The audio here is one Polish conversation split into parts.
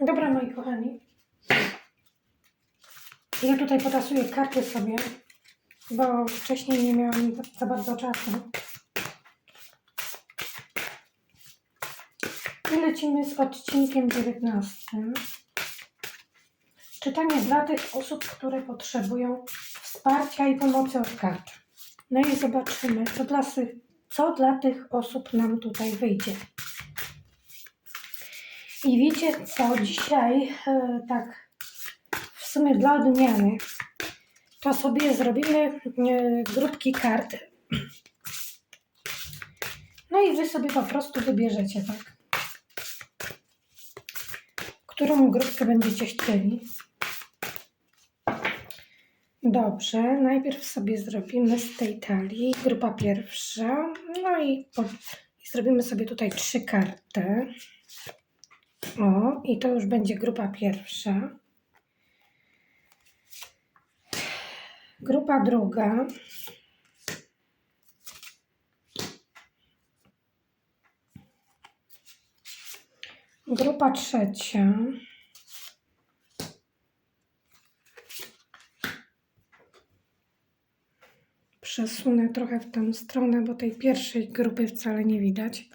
Dobra, moi kochani. Ja tutaj potasuję karty sobie, bo wcześniej nie miałam za bardzo czasu. I lecimy z odcinkiem 19. Czytanie dla tych osób, które potrzebują wsparcia i pomocy od kart. No i zobaczymy, co dla, co dla tych osób nam tutaj wyjdzie. I wiecie co, dzisiaj e, tak w sumie dla odmiany to sobie zrobimy e, grupki kart. No i wy sobie po prostu wybierzecie, tak? Którą grupkę będziecie chcieli. Dobrze, najpierw sobie zrobimy z tej talii grupa pierwsza. No i, po, i zrobimy sobie tutaj trzy karty. O, i to już będzie grupa pierwsza. Grupa druga. Grupa trzecia. Przesunę trochę w tę stronę, bo tej pierwszej grupy wcale nie widać.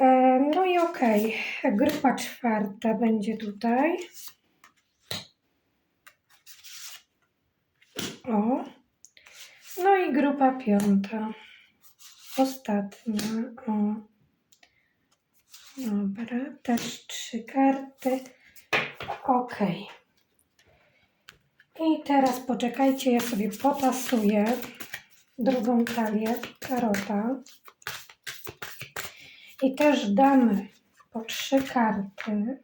E, No i okej, grupa czwarta będzie tutaj. O. No i grupa piąta. Ostatnia. O. Dobra, też trzy karty. Okej. I teraz poczekajcie, ja sobie potasuję drugą talię karota. I też damy po trzy karty.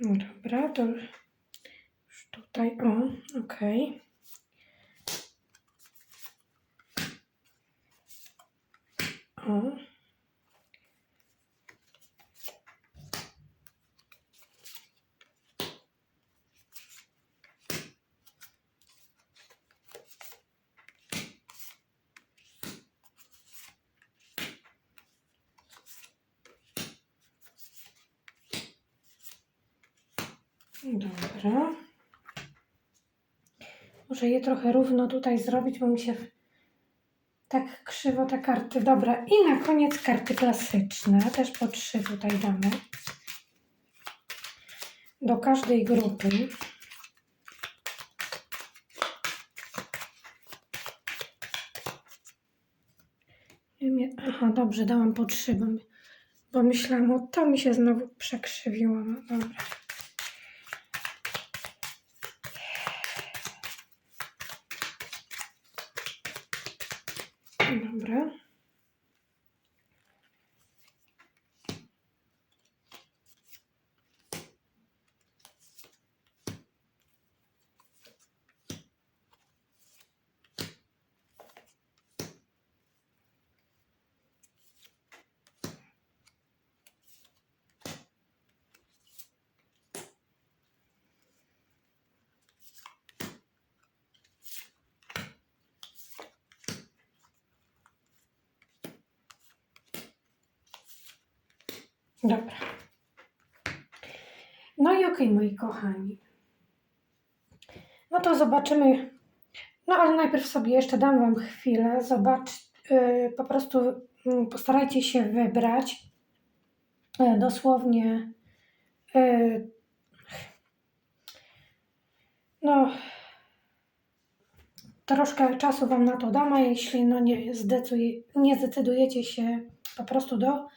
Dobra, to już tutaj, o, okej. O. Dobra. Muszę je trochę równo tutaj zrobić, bo mi się tak krzywo te karty. Dobra. I na koniec karty klasyczne. Też po trzy tutaj damy. Do każdej grupy. Aha, dobrze, dałam po trzy, bo, bo myślałam, o to mi się znowu przekrzywiło. No. Dobra. Dobra. No i okej, moi kochani. No to zobaczymy. No ale najpierw sobie jeszcze dam Wam chwilę. Zobacz, yy, po prostu yy, postarajcie się wybrać yy, dosłownie yy, no troszkę czasu Wam na to dam, a jeśli no nie, nie zdecydujecie się po prostu do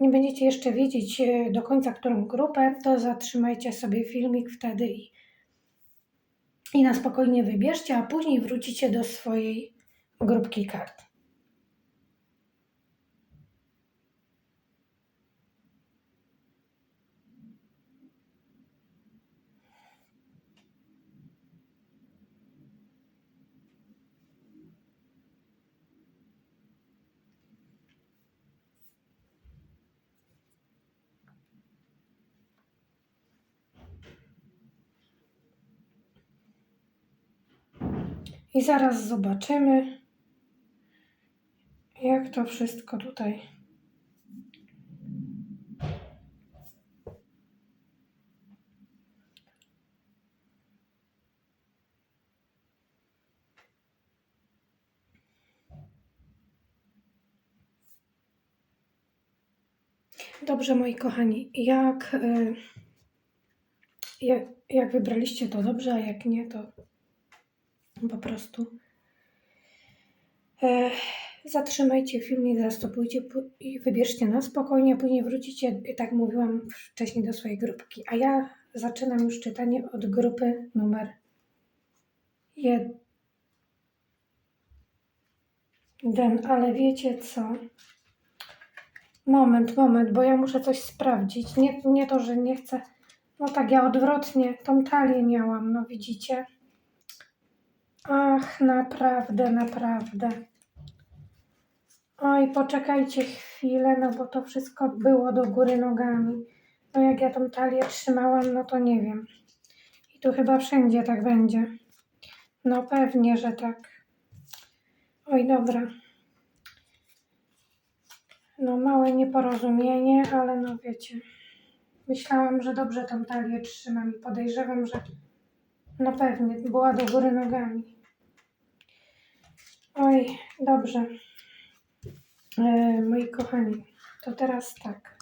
nie będziecie jeszcze wiedzieć e, do końca, którą grupę, to zatrzymajcie sobie filmik wtedy i, i na spokojnie wybierzcie, a później wrócicie do swojej grupki kart. I zaraz zobaczymy, jak to wszystko tutaj. Dobrze, moi kochani, jak, y, jak, jak wybraliście to dobrze, a jak nie, to po prostu e, zatrzymajcie filmik, zastopujcie pu- i wybierzcie na spokojnie, później wrócicie, tak mówiłam wcześniej, do swojej grupki. A ja zaczynam już czytanie od grupy numer jeden. Ale wiecie co? Moment, moment, bo ja muszę coś sprawdzić. Nie, nie to, że nie chcę. No tak, ja odwrotnie tą talię miałam, no widzicie? Ach, naprawdę, naprawdę. Oj, poczekajcie chwilę, no bo to wszystko było do góry nogami. No jak ja tą talię trzymałam, no to nie wiem. I tu chyba wszędzie tak będzie. No pewnie, że tak. Oj, dobra. No małe nieporozumienie, ale no wiecie. Myślałam, że dobrze tą talię trzymam i podejrzewam, że no pewnie była do góry nogami. Oj, dobrze. E, moi kochani, to teraz tak.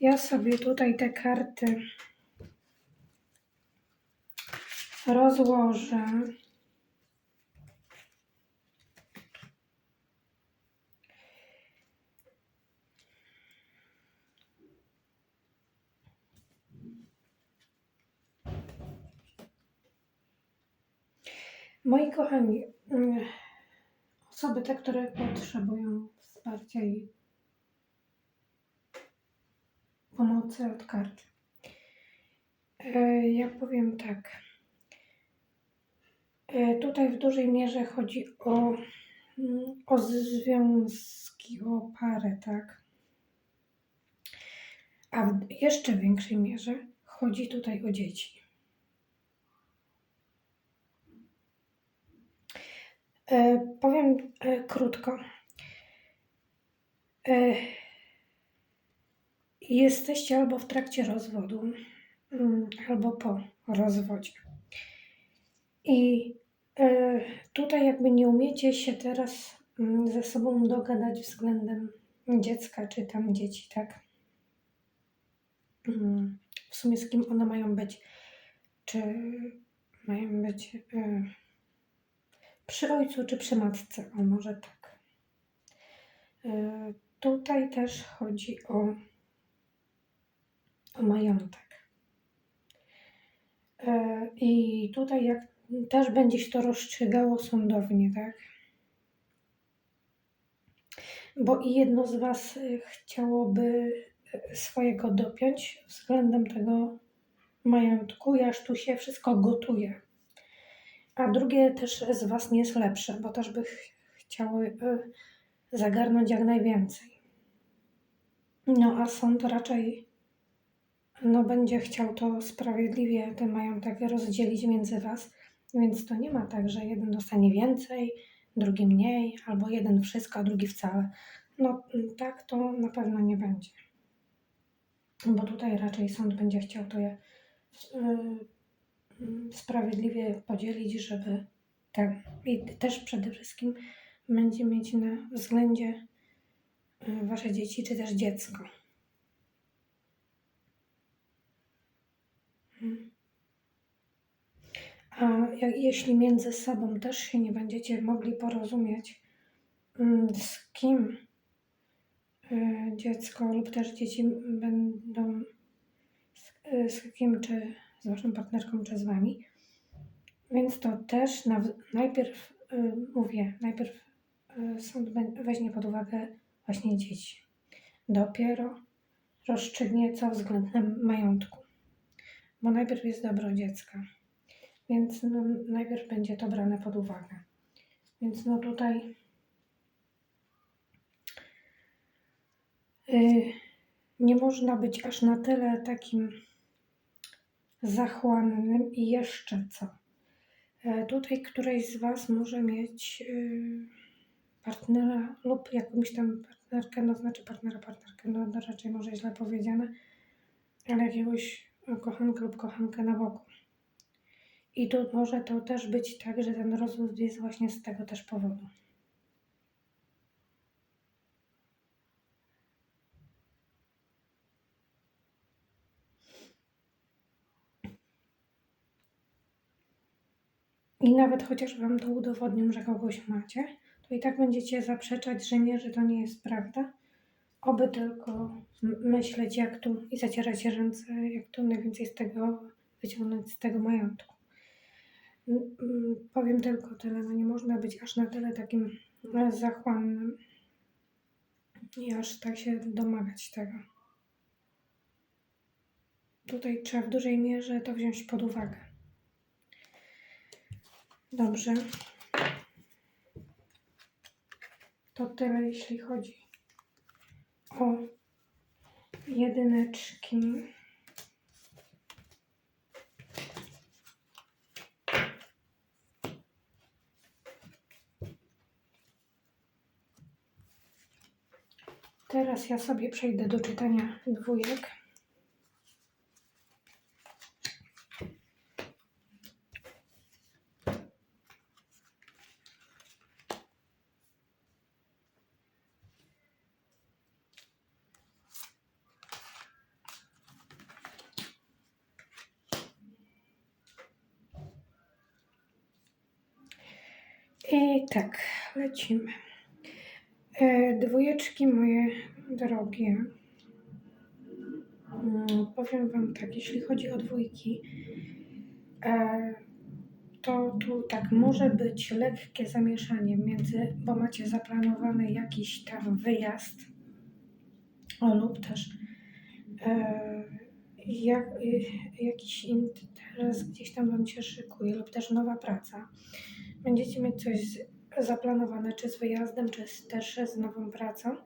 Ja sobie tutaj te karty rozłożę. Moi kochani, mm, osoby te, które potrzebują wsparcia i pomocy od kart. E, Ja powiem tak. E, Tutaj w dużej mierze chodzi o, mm, o związki, o parę, tak? A w jeszcze większej mierze chodzi tutaj o dzieci. Powiem e, krótko. E, jesteście albo w trakcie rozwodu, mm, albo po rozwodzie. I e, tutaj jakby nie umiecie się teraz mm, ze sobą dogadać względem dziecka, czy tam dzieci, tak? Mm, W sumie z kim one mają być? Czy mają być e, przy ojcu, czy przy matce? Może tak. E, Tutaj też chodzi o, o majątek. E, I tutaj jak też będzie się to rozstrzygało sądownie, tak? Bo i jedno z Was y, chciałoby swojego dopiąć względem tego majątku, aż tu się wszystko gotuje. A drugie też z Was nie jest lepsze, bo też by ch- chciały y, zagarnąć jak najwięcej. No a sąd raczej no, będzie chciał to sprawiedliwie ten majątek rozdzielić między Was, więc to nie ma tak, że jeden dostanie więcej, drugi mniej, albo jeden wszystko, a drugi wcale. No tak to na pewno nie będzie. Bo tutaj raczej sąd będzie chciał to je y, sprawiedliwie podzielić, żeby ten. I też przede wszystkim będzie mieć na względzie y, Wasze dzieci, czy też dziecko. A jak, jeśli między sobą też się nie będziecie mogli porozumieć, mm, z kim y, dziecko lub też dzieci będą, z, y, z kim, czy z waszą partnerką, czy z wami, więc to też na, najpierw y, mówię, najpierw y, sąd weźmie pod uwagę właśnie dzieci. Dopiero rozstrzygnie co względem majątku, bo najpierw jest dobro dziecka. Więc no, najpierw będzie to brane pod uwagę. Więc no tutaj y, nie można być aż na tyle takim zachłannym i jeszcze co. E, Tutaj któreś z Was może mieć y, partnera lub jakąś tam partnerkę, no znaczy partnera, partnerkę, no, no raczej może źle powiedziane, ale jakiegoś kochanka lub kochankę na boku. I tu może to też być tak, że ten rozwód jest właśnie z tego też powodu. I nawet chociaż Wam to udowodnią, że kogoś macie, to i tak będziecie zaprzeczać, że nie, że to nie jest prawda. Oby tylko myśleć, jak tu i zacierać ręce, jak tu najwięcej z tego wyciągnąć z tego majątku. Powiem tylko tyle, no nie można być aż na tyle takim e, zachłannym i aż tak się domagać tego. Tutaj trzeba w dużej mierze to wziąć pod uwagę. Dobrze. To tyle, jeśli chodzi o jedyneczki. Teraz ja sobie przejdę do czytania dwójek. I tak, lecimy. E, dwójeczki moje drogie. Mm, Powiem Wam tak, jeśli chodzi o dwójki, e, to tu tak może być lekkie zamieszanie między, bo macie zaplanowany jakiś tam wyjazd, o lub też e, jak, jakiś interes gdzieś tam Wam się szykuje, lub też nowa praca. Będziecie mieć coś zaplanowane, czy z wyjazdem, czy też z nową pracą,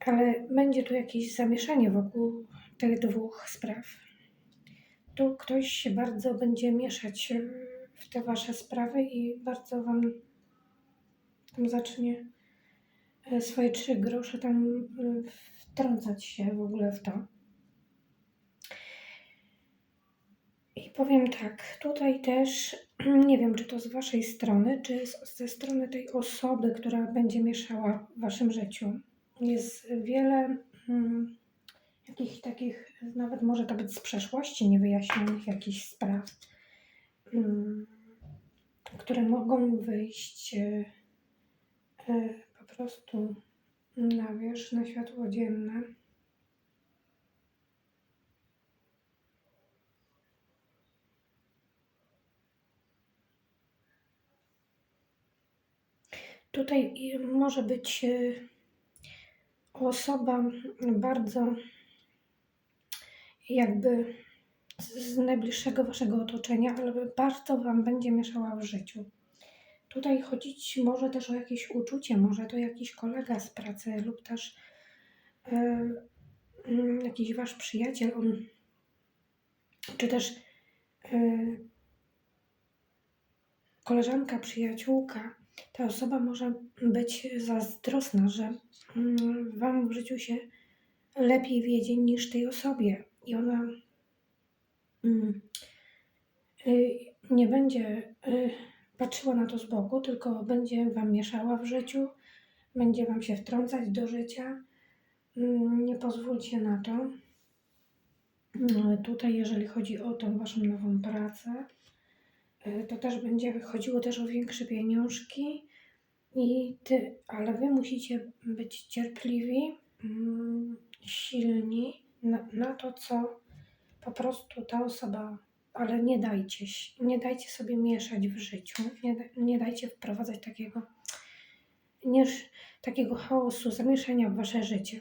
ale będzie tu jakieś zamieszanie wokół tych dwóch spraw. Tu ktoś się bardzo będzie mieszać w te wasze sprawy i bardzo wam tam zacznie e, swoje trzy grosze tam e, wtrącać się w ogóle w to. I powiem tak, tutaj też nie wiem, czy to z waszej strony, czy ze strony tej osoby, która będzie mieszała w waszym życiu. Jest wiele mm, jakichś takich, nawet może to być z przeszłości niewyjaśnionych jakichś spraw, mm, które mogą wyjść e, e, po prostu na wierzch, na światło dzienne. Tutaj i może być e, osoba bardzo jakby z najbliższego waszego otoczenia, ale bardzo wam będzie mieszała w życiu. Tutaj chodzić może też o jakieś uczucie, może to jakiś kolega z pracy lub też e, mm, jakiś wasz przyjaciel, on, czy też koleżanka, przyjaciółka. Ta osoba może być zazdrosna, że mm, wam w życiu się lepiej wiedzie niż tej osobie i ona mm, y, nie będzie y, patrzyła na to z boku, tylko będzie wam mieszała w życiu, będzie wam się wtrącać do życia. Mm, Nie pozwólcie na to. Mm, Tutaj, jeżeli chodzi o tą waszą nową pracę, to też będzie chodziło też o większe pieniążki. I ty, ale wy musicie być cierpliwi, mm, silni na, na to, co po prostu ta osoba, ale nie dajcie, nie dajcie sobie mieszać w życiu, nie, nie dajcie wprowadzać takiego, nie, takiego chaosu, zamieszania w wasze życie.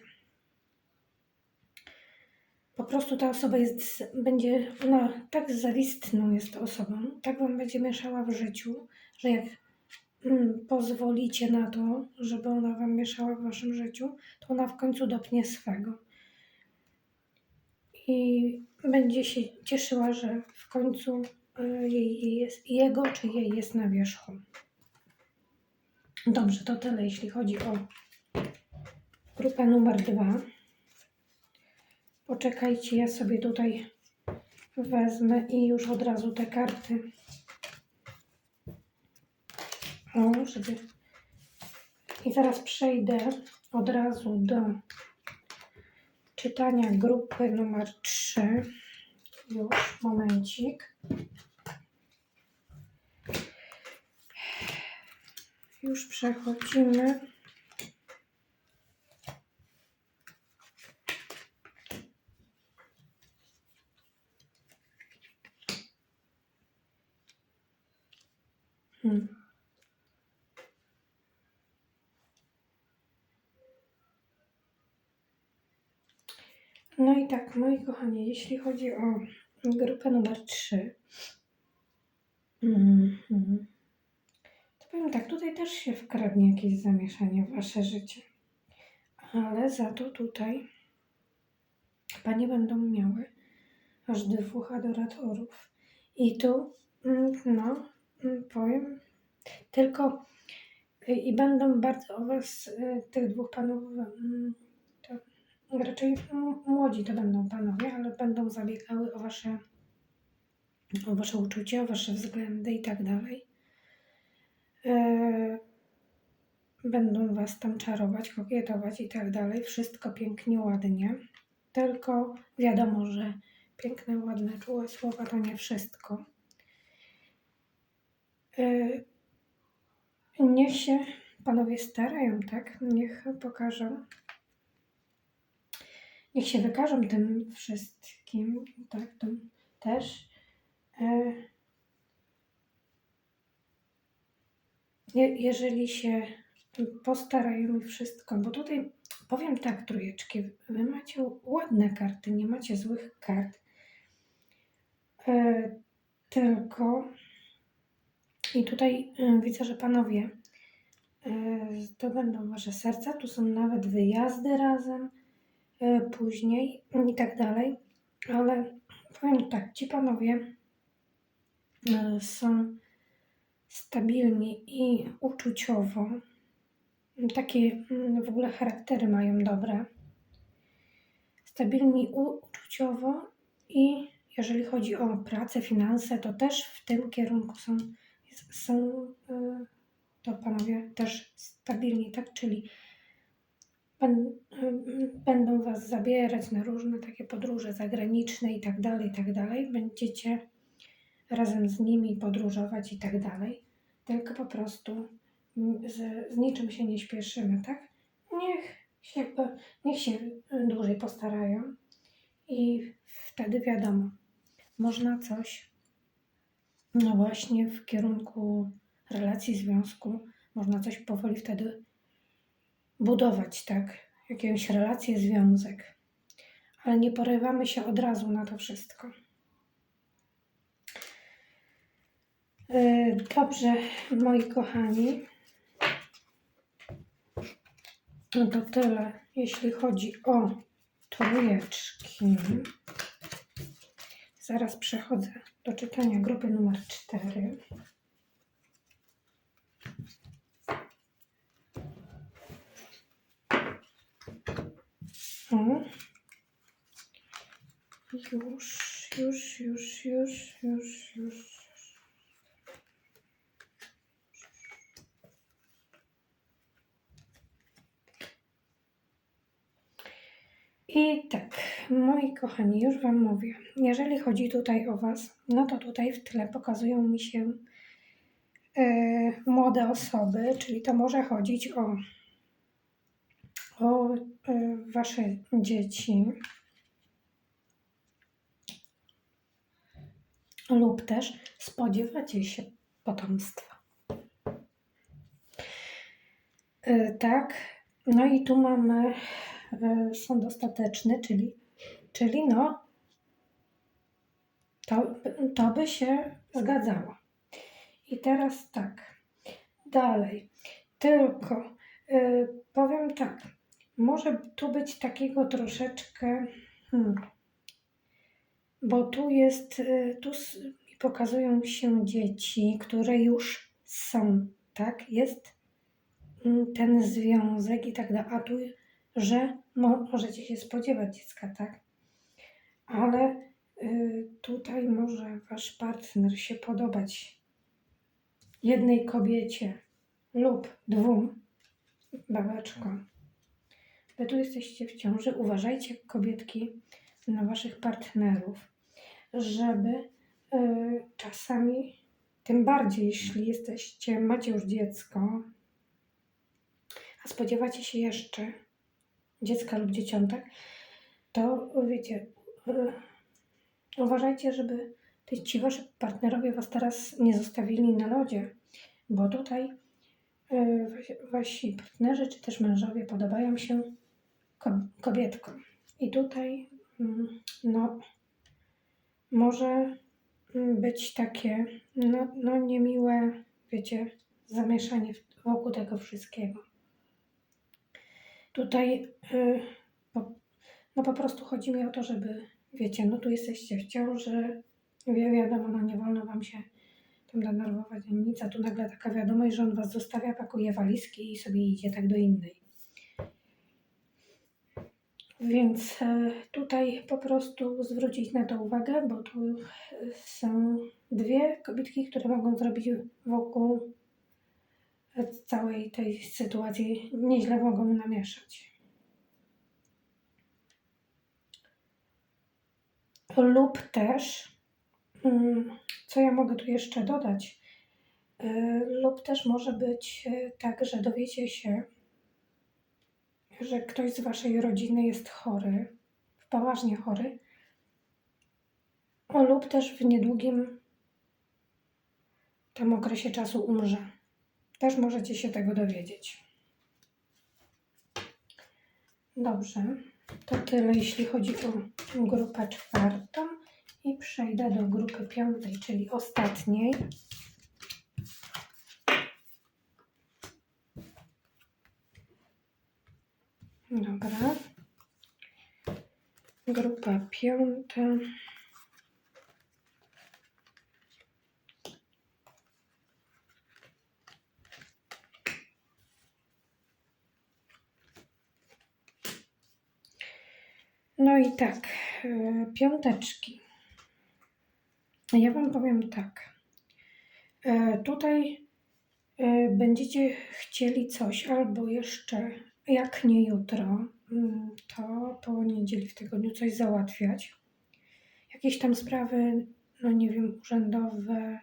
Po prostu ta osoba jest, będzie, ona tak zawistną jest osobą, tak wam będzie mieszała w życiu, że jak mm, pozwolicie na to, żeby ona wam mieszała w waszym życiu, to ona w końcu dopnie swego. I będzie się cieszyła, że w końcu y, jej jest, jego czy jej jest na wierzchu. Dobrze, to tyle, jeśli chodzi o grupę numer dwa. Poczekajcie, ja sobie tutaj wezmę i już od razu te karty. O, żeby. I zaraz przejdę od razu do czytania grupy numer 3. Już, momencik. Już przechodzimy. Hmm. No i tak, moi kochani, jeśli chodzi o grupę numer 3, mhm, to powiem tak, tutaj też się wkradnie jakieś zamieszanie w wasze życie. Ale za to tutaj panie będą miały aż dwóch adoratorów. I tu, mm, no, mm, powiem, tylko y, i będą bardzo o was, y, tych dwóch panów, mm, to raczej młodzi to będą panowie, ale będą zabiegały o wasze, o wasze uczucia, o wasze względy i tak dalej. E, Będą was tam czarować, kokietować i tak dalej. Wszystko pięknie, ładnie. Tylko wiadomo, że piękne, ładne, czułe słowa to nie wszystko. E, Niech się panowie starają, tak? Niech pokażą. Niech się wykażą tym wszystkim, tak? Tym też. Je, jeżeli się postarają i wszystko, bo tutaj powiem tak, trójeczki, wy macie ładne karty, nie macie złych kart. E, tylko i tutaj e, widzę, że panowie e, to będą wasze serca, tu są nawet wyjazdy razem e, później i tak dalej, ale powiem tak, ci panowie są stabilni i uczuciowo. Takie mm, w ogóle charaktery mają dobre. Stabilni uczuciowo i jeżeli chodzi o pracę, finanse, to też w tym kierunku są, są y, to panowie też stabilni, tak? Czyli y, będą Was zabierać na różne takie podróże zagraniczne i tak dalej, i tak dalej. Będziecie razem z nimi podróżować i tak dalej. Tylko po prostu z, z niczym się nie śpieszymy, tak? Niech się, po- niech się dłużej postarają i wtedy wiadomo, można coś, no właśnie w kierunku relacji, związku, można coś powoli wtedy budować, tak? Jakąś relację, związek. Ale nie porywamy się od razu na to wszystko. E, Dobrze, moi kochani. No to tyle, jeśli chodzi o trójeczki. Zaraz przechodzę do czytania grupy numer 4. O. Już, już, już, już, już, już. I tak, moi kochani, już Wam mówię, jeżeli chodzi tutaj o Was, no to tutaj w tle pokazują mi się e, młode osoby, czyli to może chodzić o, o e, Wasze dzieci lub też spodziewacie się potomstwa. E, tak, no i tu mamy sąd ostateczny, czyli, czyli no, to, to by się zgadzało. I teraz tak, dalej. Tylko e, powiem tak, może tu być takiego troszeczkę, hmm, bo tu jest, e, tu pokazują się dzieci, które już są, tak? Jest mm, ten związek i tak dalej. A tu, że mo, możecie się spodziewać dziecka, tak? Ale y, tutaj może wasz partner się podobać jednej kobiecie lub dwóm babeczkom. Wy tu jesteście w ciąży. Uważajcie, kobietki, na waszych partnerów, żeby y, czasami, tym bardziej jeśli jesteście, macie już dziecko, a spodziewacie się jeszcze dziecka lub dzieciątek, to wiecie, y, uważajcie, żeby ci wasi partnerowie was teraz nie zostawili na lodzie, bo tutaj y, wasi, partnerzy czy też mężowie podobają się ko- kobietkom. I tutaj mm, no, może mm, być takie no, no niemiłe, wiecie, zamieszanie wokół tego wszystkiego. Tutaj y, po, no po prostu chodzi mi o to, żeby, wiecie, no tu jesteście w ciąży, wi- wiadomo, no nie wolno wam się tam denerwować nic, a tu nagle taka wiadomość, że on was zostawia, pakuje walizki i sobie idzie tak do innej. Więc e, tutaj po prostu zwrócić na to uwagę, bo tu e, są dwie kobietki, które mogą zrobić wokół całej tej sytuacji, nieźle mogą namieszać. Lub też, mm, co ja mogę tu jeszcze dodać, e, lub też może być e, tak, że dowiecie się, że ktoś z waszej rodziny jest chory, poważnie chory, lub też w niedługim tam okresie czasu umrze. Też możecie się tego dowiedzieć. Dobrze, to tyle jeśli chodzi o grupę czwartą i przejdę do grupy piątej, czyli ostatniej. Dobra. Grupa piąta. No i tak, e, piąteczki. Ja Wam powiem tak. E, Tutaj e, będziecie chcieli coś, albo jeszcze, jak nie jutro, mm, to po niedzieli w tygodniu coś załatwiać. Jakieś tam sprawy, no nie wiem, urzędowe,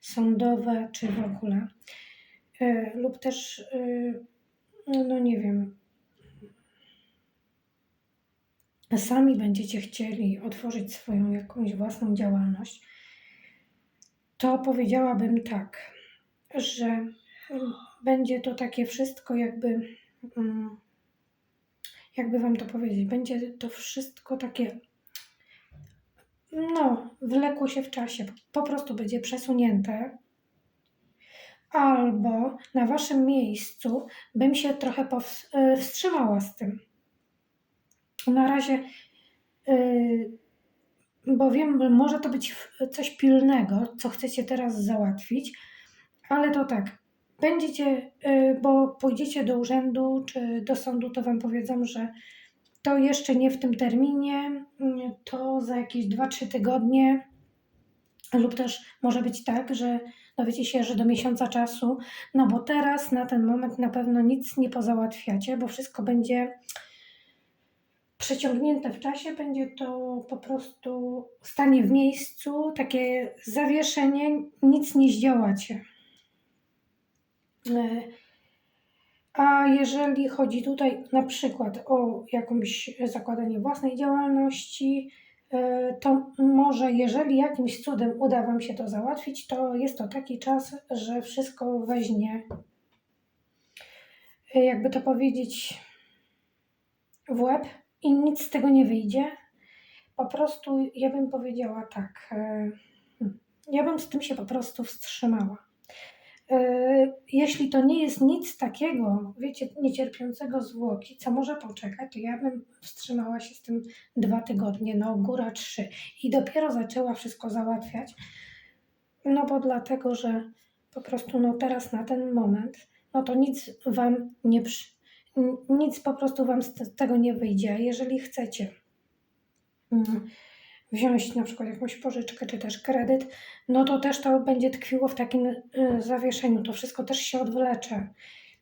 sądowe, czy w ogóle. Lub też, no nie wiem, sami będziecie chcieli otworzyć swoją jakąś własną działalność, to powiedziałabym tak, że będzie to takie wszystko jakby, mm, jakby wam to powiedzieć, będzie to wszystko takie, no, wlekło się w czasie, po prostu będzie przesunięte. Albo na waszym miejscu bym się trochę powstrzymała z tym. Na razie, yy, bo wiem, że może to być coś pilnego, co chcecie teraz załatwić, ale to tak, będziecie, yy, bo pójdziecie do urzędu czy do sądu, to wam powiedzą, że to jeszcze nie w tym terminie, yy, to za jakieś 2-3 tygodnie, lub też może być tak, że dowiecie się, że do miesiąca czasu, no bo teraz na ten moment na pewno nic nie pozałatwiacie, bo wszystko będzie przeciągnięte w czasie, będzie to po prostu stanie w miejscu, takie zawieszenie, nic nie zdziałacie. A jeżeli chodzi tutaj na przykład o jakąś zakładanie własnej działalności, e, to może jeżeli jakimś cudem uda Wam się to załatwić, to jest to taki czas, że wszystko weźmie, e, jakby to powiedzieć, w łeb i nic z tego nie wyjdzie. Po prostu ja bym powiedziała tak, e, hmm, ja bym z tym się po prostu wstrzymała. E, Jeśli to nie jest nic takiego, wiecie, niecierpiącego zwłoki, co może poczekać, to ja bym wstrzymała się z tym dwa tygodnie, no góra trzy i dopiero zaczęła wszystko załatwiać, No bo dlatego, że po prostu no teraz na ten moment, no to nic Wam nie przy, nic po prostu Wam z te- tego nie wyjdzie. Jeżeli chcecie mm, wziąć na przykład jakąś pożyczkę czy też kredyt, no to też to będzie tkwiło w takim y, zawieszeniu. To wszystko też się odwlecze.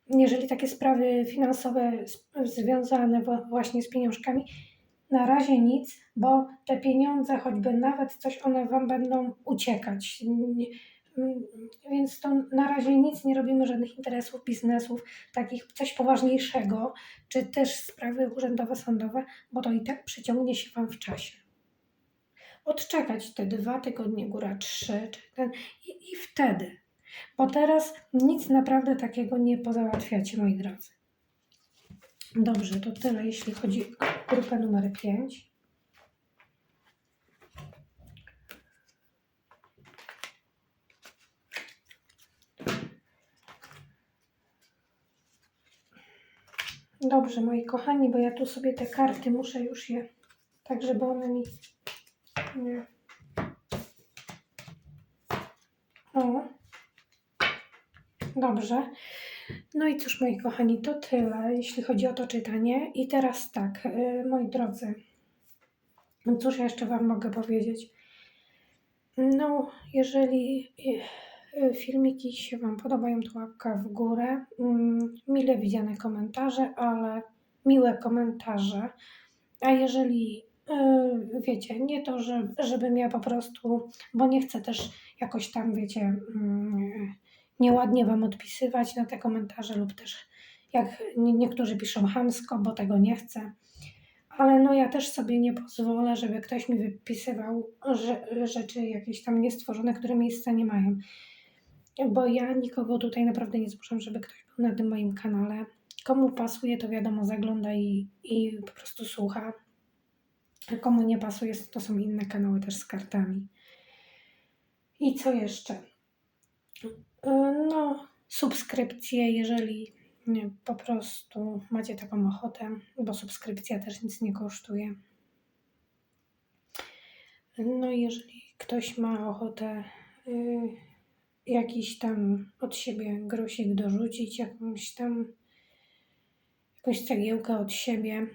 Jeżeli takie sprawy finansowe związane właśnie z pieniążkami, na razie nic, bo te pieniądze, choćby nawet coś, one Wam będą uciekać. Więc to na razie nic nie robimy, żadnych interesów, biznesów, takich coś poważniejszego, czy też sprawy urzędowe, sądowe, bo to i tak przyciągnie się Wam w czasie. Odczekać te dwa tygodnie, góra trzy, czy ten, i, i wtedy. Bo teraz nic naprawdę takiego nie pozałatwiacie, moi drodzy. Dobrze, to tyle, jeśli chodzi o grupę numer 5. Dobrze, moi kochani, bo ja tu sobie te karty muszę już je, tak żeby one mi nie. O. Dobrze. No i cóż, moi kochani, to tyle, jeśli chodzi o to czytanie. I teraz tak, y, moi drodzy, no cóż ja jeszcze Wam mogę powiedzieć? No, jeżeli filmiki się Wam podobają, to łapka w górę. Mm, Mile widziane komentarze, ale miłe komentarze. A jeżeli y, wiecie, nie to, że, żebym ja po prostu, bo nie chcę też jakoś tam, wiecie, mm, nieładnie Wam odpisywać na te komentarze, lub też jak nie- niektórzy piszą hamsko, bo tego nie chcę. Ale no ja też sobie nie pozwolę, żeby ktoś mi wypisywał rzeczy jakieś tam niestworzone, które miejsca nie mają. Bo ja nikogo tutaj naprawdę nie zmuszam, żeby ktoś był na tym moim kanale. Komu pasuje, to wiadomo, zagląda i, i po prostu słucha. A komu nie pasuje, to są inne kanały też z kartami. I co jeszcze? Y, No, subskrypcje, jeżeli nie, po prostu macie taką ochotę, bo subskrypcja też nic nie kosztuje. No, jeżeli ktoś ma ochotę y, jakiś tam od siebie grosik dorzucić, jakąś tam jakąś cegiełkę od siebie,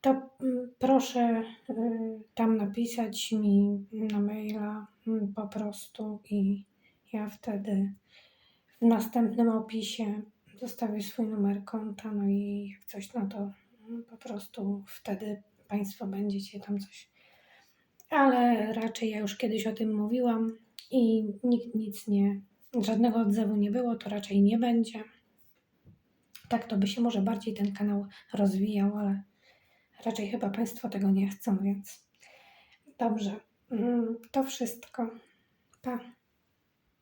to mm, proszę y, tam napisać mi na maila mm, po prostu i ja wtedy w następnym opisie zostawię swój numer konta, no i jak coś, no to mm, po prostu wtedy Państwo będziecie tam coś. Ale raczej ja już kiedyś o tym mówiłam i nikt nic nie, żadnego odzewu nie było, to raczej nie będzie. Tak to by się może bardziej ten kanał rozwijał, ale raczej chyba Państwo tego nie chcą, więc dobrze. Mm, To wszystko. Pa.